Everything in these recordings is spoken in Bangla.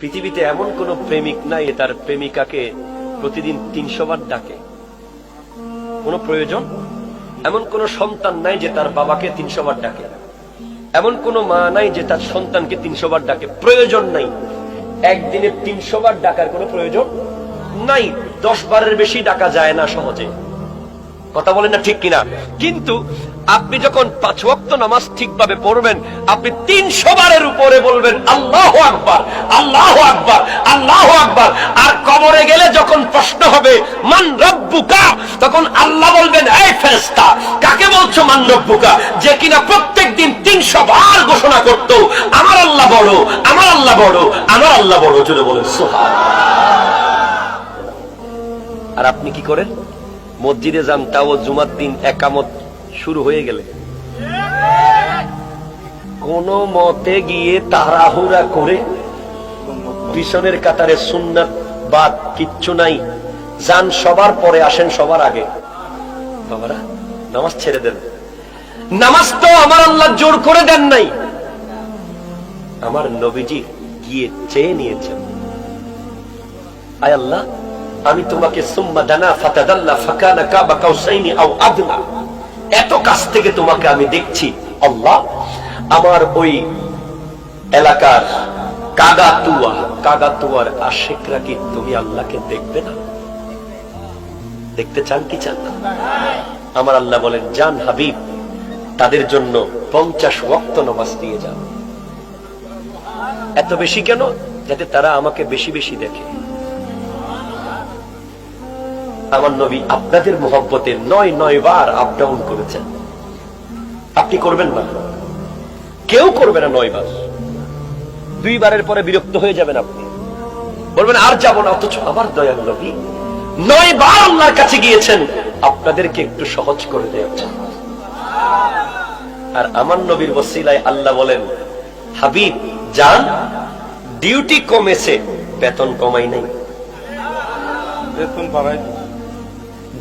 পৃথিবীতে এমন কোন প্রেমিক নাই তার প্রেমিকাকে প্রতিদিন তিনশো বার ডাকে। কোনো প্রয়োজন? এমন কোন সন্তান নাই যে তার বাবাকে তিনশো বার ডাকে। এমন কোন মা নাই যে তার সন্তানকে তিনশো বার ডাকে। প্রয়োজন নাই। একদিনে তিনশো বার ডাকার কোনো প্রয়োজন নাই। দশ বারের বেশি ডাকা যায় না সহজে। কথা বলেন না ঠিক কিনা? কিন্তু আপনি যখন পাঁচ ওয়াক্ত নামাজ ঠিকভাবে পড়বেন, আপনি তিনশো বারের উপরে বলবেন, আল্লাহ আকবার আল্লাহ আকবার আল্লাহ আকবার। আর কবরে গেলে যখন প্রশ্ন হবে, মান রব্বুকা? তখন আল্লাহ বলবেন, এই ফেরেস্তা কাকে বলছো মান রব্বুকা? যে কিনা প্রত্যেক দিন তিনশো বার ঘোষণা করতো, আমার আল্লাহ বড়, আমার আল্লাহ বড়, আমার আল্লাহ বড়। জুড়ে বলেন সোহান আর আপনি কি করেন? মসজিদে যান তাও জুমার দিন, একামত শুরু হয়ে গেলে। কোন মতে গিয়ে তাড়াহুড়া করে পিছনের কাতারে সুন্নাত বাদ কিচ্ছু নাই। যান সবার পরে, আসেন সবার আগে। বাবারা, নামাজ ছেড়ে দেন। নামাজ তো আমার আল্লাহ জোর করে দেন নাই। আমার নবীজি গিয়ে চেয়ে নিয়েছেন। আয় আল্লাহ, আমি তোমাকে সুম্মা দানা ফাতাদাল্লা ফাকানা কাবা কাউসাইনি আও আদনা এত কাছ থেকে তোমাকে আমি দেখছি। আল্লাহ, আমার ওই এলাকার কাগাতুয়া, কাগাতুয়ার আশেকরা কি তুমি আল্লাহকে দেখবে না? দেখতে চান কি চান না? আমার আল্লাহ বলেন, জান হাবিব, তাদের জন্য পঞ্চাশ ওয়াক্ত নমাজ দিয়ে যান এত বেশি কেন? যাতে তারা আমাকে বেশি বেশি দেখে। আমার নবী আপনাদের মোহব্বতে নয় নয় বার আপ ডাউন করেছেন। আপনি করবেন না। কেউ করবে না নয় বার। দুইবারের পরে বিরক্ত হয়ে যাবেন আপনি। বলবেন, আর যাব না, অথচ আমার দয়াল নবী নয় বার আল্লাহর কাছে গিয়েছেন। আপনাদেরকে একটু সহজ করে দেওয়ার। আর আমার নবীর বসিলায় আল্লাহ বলেন, হাবিব, যান। ডিউটি কমেছে, বেতন কমাই নাই। বেতন বাড়াই।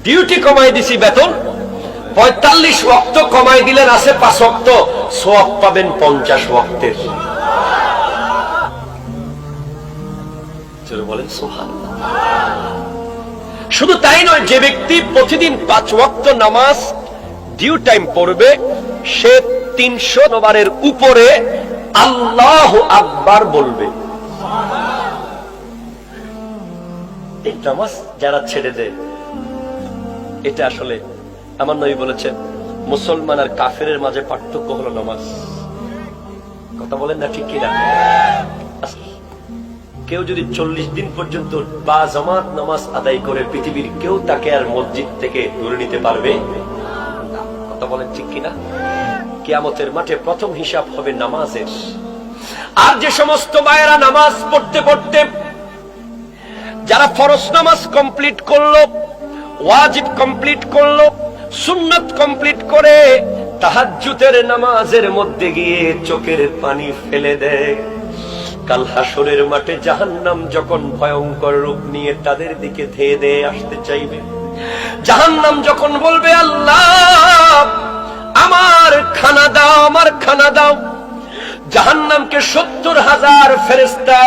ডিউটি কমাই দিছি বেতন, পঁয়তাল্লিশ ওয়াক্ত কমাই দিলেন, আছে পাঁচ ওয়াক্ত। সোয়াব পাবেন পঞ্চাশ ওয়াক্তের। বলেন সোহান শুধু তাই নয়, যে ব্যক্তি প্রতিদিন পাঁচ ওয়াক্ত নামাজ ডিউ টাইম পড়বে, সে তিনশো নবারের উপরে আল্লাহ আকবার বলবে। এই নামাজ যারা ছেড়ে দেয় এটা আসলে আমার নবী বলেছেন, মুসলমান আর কাফের মাঝে পার্থক্য হলো নামাজ। কথা বলেন না ঠিক কিনা? কেউ যদি চল্লিশ দিন পর্যন্ত বা জামাত নামাজ আদায় করে পৃথিবীর কেউ তাকে আর মসজিদ থেকে দূরে নিতে পারবে? কথা বলেন ঠিক কিনা? কিয়ামতের মাঠে প্রথম হিসাব হবে নামাজের। আর যে সমস্ত মায়েরা নামাজ পড়তে পড়তে যারা ফরজ নামাজ কমপ্লিট করল ওয়াজিব কমপ্লিট করল, সুন্নত কমপ্লিট করে তাহাজ্জুদের নামাজের মধ্যে গিয়ে চোখের পানি ফেলে দেয়। কাল হাসরের মাঠে জাহান্নাম যখন ভয়ঙ্কর রূপ নিয়ে তাদের দিকে ধেয়ে ধেয়ে আসতে চাইবে, জাহান্নাম যখন বলবে, আল্লাহ, আমার খানা দাও, আমার খানা দাও। জাহান্নামকে সত্তর হাজার ফেরেস্তা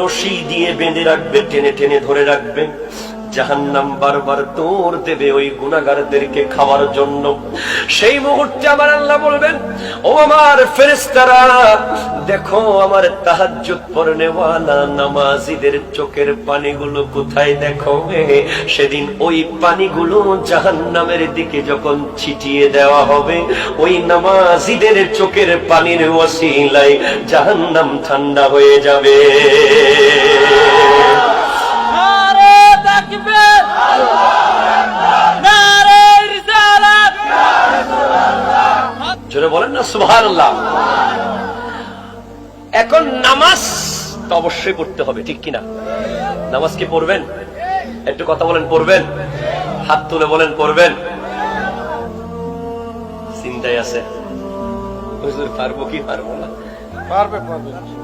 রশি দিয়ে বেঁধে রাখবে, টেনে টেনে ধরে রাখবে। জাহান্নাম বারবার তোর দেবে ওই গুণাগারদেরকে খাওয়ার জন্য। সেই মুহূর্তে আমার আল্লাহ বলবেন, ও আমার ফেরেস্তারা দেখো আমার তাহাজ্জুদ পড়নেওয়ালা নামাজিদের চোখের পানিগুলো কোথায় দেখো সেদিন ওই পানিগুলো জাহান্নামের দিকে যখন ছিটিয়ে দেওয়া হবে, ওই নামাজিদের চোখের পানির ওসিলায় জাহান্নাম ঠান্ডা হয়ে যাবে। এখন নামাজ তো অবশ্যই পড়তে হবে, ঠিক কিনা? নামাজ কি পড়বেন? একটু কথা বলেন, পড়বেন? হাত তুলে বলেন, পড়বেন? চিন্তায় আছে। পারব কি পারব না? পারবে পারবে।